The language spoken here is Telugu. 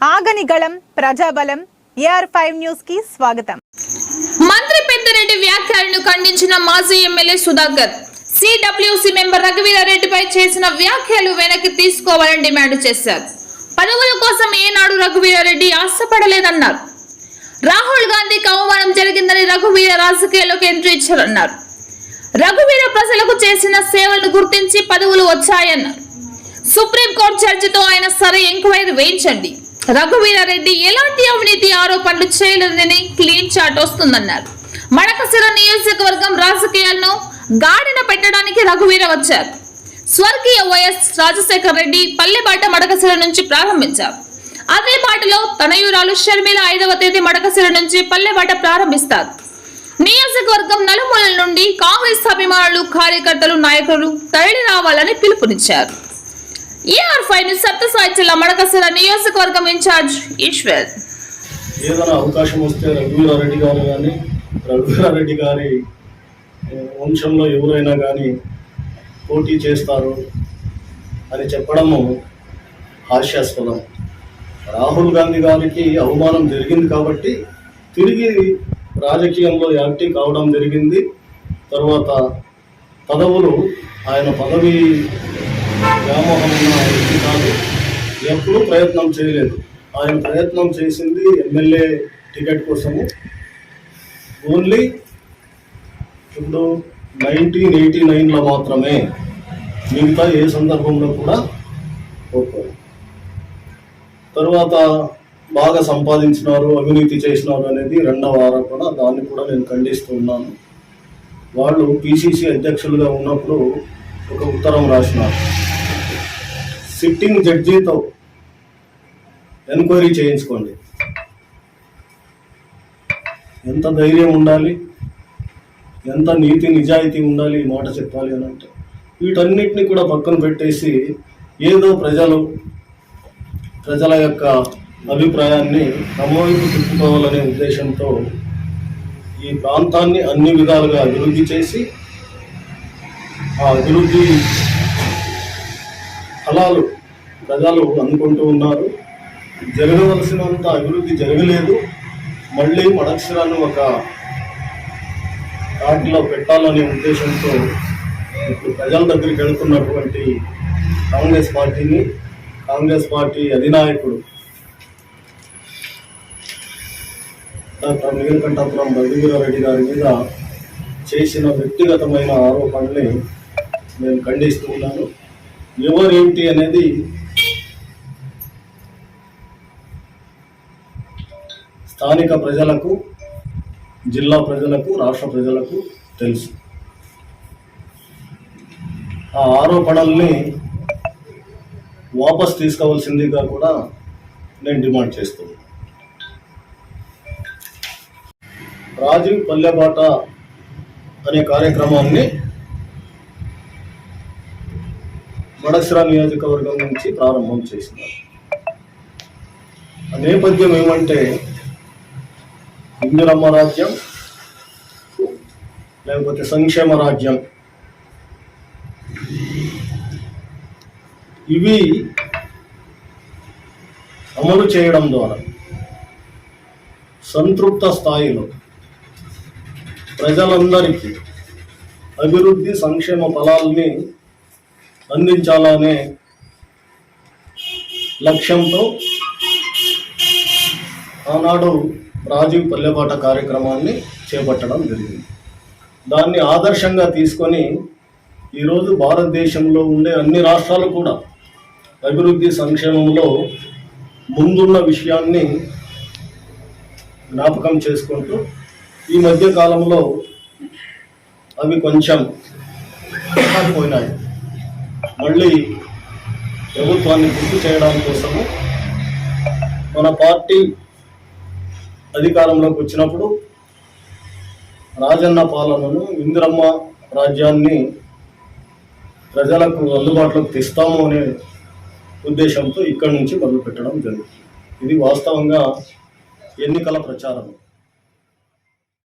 ఆగని గళం ప్రజాబలం ఏఆర్ ఫైవ్ న్యూస్కి స్వాగతం. మంత్రి పెద్దిరెడ్డి వ్యాఖ్యలను ఖండించిన మాజీ ఎమ్మెల్యే సుధాకర్ సిడబ్ల్యూసి మెంబర్ రఘువీరారెడ్డిపై చేసిన వ్యాఖ్యలు వెనక్కి తీసుకోవాలని డిమాండ్ చేశారు. పదవుల కోసం ఏనాడు రఘువీరారెడ్డి ఆశపడలేదన్నారు. రాహుల్ గాంధీకి అవమానం జరిగిందని రఘువీర రాజకీయాల్లోకి ఎంట్రీ ఇచ్చారన్నారు. రఘువీర ప్రజలకు చేసిన సేవలను గుర్తించి పదవులు వచ్చాయన్నారు. సుప్రీంకోర్టు జడ్జితో ఆయన సరే ఎంక్వైరీ వేయించండి. రఘువీరారెడ్డి ఎలాంటి అవినీతి ఆరోపణలు చేయలేదని క్లీన్ చాట్ వస్తుందన్నారు. మడకసిర నియోజకవర్గం రాజకీయాలను గాడిన పెట్టడానికి రఘువీర వచ్చారు. స్వర్గీయ వైఎస్ రాజశేఖర రెడ్డి పల్లెబాట మడకసిర నుంచి ప్రారంభించారు. అదే బాటలో తనయురాలు షర్మిల ఐదవ తేదీ మడకసిర నుంచి పల్లెబాట ప్రారంభిస్తారు. నియోజకవర్గం నలుమూలల నుండి కాంగ్రెస్ అభిమానులు కార్యకర్తలు నాయకులు తరలి రావాలని పిలుపునిచ్చారు. ఏఆర్ ఫైవ్ న్యూస్ సత్యసాయి జిల్లా మడకసిర నియోజకవర్గం ఇన్ఛార్జ్ ఈశ్వర్. ఏదైనా అవకాశం వస్తే రఘువీరారెడ్డి గారు కానీ రఘువీరారెడ్డి గారి వంశంలో ఎవరైనా కానీ పోటీ చేస్తారు అని చెప్పడము హాస్యాస్పదం. రాహుల్ గాంధీ గారికి అవమానం జరిగింది కాబట్టి తిరిగి రాజకీయంలో యాక్టివ్ కావడం జరిగింది. తర్వాత పదవులు ఆయన పదవి వ్యామోహం ఉన్న వ్యక్తి కాదు ఎప్పుడూ ప్రయత్నం చేయలేదు. ఆయన ప్రయత్నం చేసింది ఎమ్మెల్యే టికెట్ కోసము. ఓన్లీ ఇప్పుడు నైన్టీన్ ఎయిటీ నైన్లో మాత్రమే మిగతా ఏ సందర్భంలో కూడా కోరుకోరు తర్వాత బాగా సంపాదించినారు అవినీతి చేసినారు అనేది రెండవ ఆరోపణ. దాన్ని కూడా నేను ఖండిస్తూ ఉన్నాను. వాళ్ళు పిసిసి అధ్యక్షులుగా ఉన్నప్పుడు ఒక ఉత్తరం రాసినారు. సిట్టింగ్ జడ్జితో ఎంక్వైరీ చేయించుకోండి. ఎంత ధైర్యం ఉండాలి? ఎంత నీతి నిజాయితీ ఉండాలి ఈ మాట చెప్పాలి అని అంటే? వీటన్నిటిని కూడా పక్కన పెట్టేసి ఏదో ప్రజలు ప్రజల యొక్క అభిప్రాయాన్ని తమవైపు తిప్పుకోవాలనే ఉద్దేశంతో ఈ ప్రాంతాన్ని అన్ని విధాలుగా అభివృద్ధి చేసి ఆ అభివృద్ధి ఫలాలు ప్రజలు అనుకుంటూ ఉన్నారు. జరగవలసినంత అభివృద్ధి జరగలేదు. మళ్ళీ మడక్షరాన్ని ఒక వాటిలో పెట్టాలనే ఉద్దేశంతో ఇప్పుడు ప్రజల దగ్గరికి వెళ్తున్నటువంటి కాంగ్రెస్ పార్టీని కాంగ్రెస్ పార్టీ అధినాయకుడు డాక్టర్ నీలకంఠపురం రఘువీరారెడ్డి గారి మీద చేసిన వ్యక్తిగతమైన ఆరోపణల్ని నేను ఖండిస్తూ ఉన్నాను. ఎవరేంటి అనేది స్థానిక ప్రజలకు జిల్లా ప్రజలకు రాష్ట్ర ప్రజలకు తెలుసు. ఆ ఆరోపణల్ని వాపస్ తీసుకోవాల్సిందిగా కూడా నేను డిమాండ్ చేస్తున్నాను. రాజీవ్ పల్లెబాట అనే కార్యక్రమాన్ని మడసిరా నియోజకవర్గం నుంచి ప్రారంభం చేసినారు. ఆ నేపథ్యం ఏమంటే ఇందిరమ్మ రాజ్యం లేకపోతే సంక్షేమ రాజ్యం. ఇవి అమలు చేయడం ద్వారా సంతృప్త స్థాయిలో ప్రజలందరికీ అభివృద్ధి సంక్షేమ ఫలాల్ని అందించాలనే లక్ష్యంతో ఆనాడు రాజీవ్ పల్లెపాట కార్యక్రమాన్ని చేపట్టడం జరిగింది. దాన్ని ఆదర్శంగా తీసుకొని ఈరోజు భారతదేశంలో ఉండే అన్ని రాష్ట్రాలు కూడా అభివృద్ధి సంక్షేమంలో ముందున్న విషయాన్ని జ్ఞాపకం చేసుకుంటూ ఈ మధ్య కాలంలో అవి కొంచెం పోయినాయి మళ్ళీ ప్రభుత్వాన్ని గుర్తు చేయడం కోసము మన పార్టీ అధికారంలోకి వచ్చినప్పుడు రాజన్న పాలనను ఇందిరమ్మ రాజ్యాన్ని ప్రజలకు అందుబాటులోకి తెస్తాము అనే ఉద్దేశంతో ఇక్కడి నుంచి మొదలుపెట్టడం జరుగుతుంది ఇది వాస్తవంగా ఎన్నికల ప్రచారం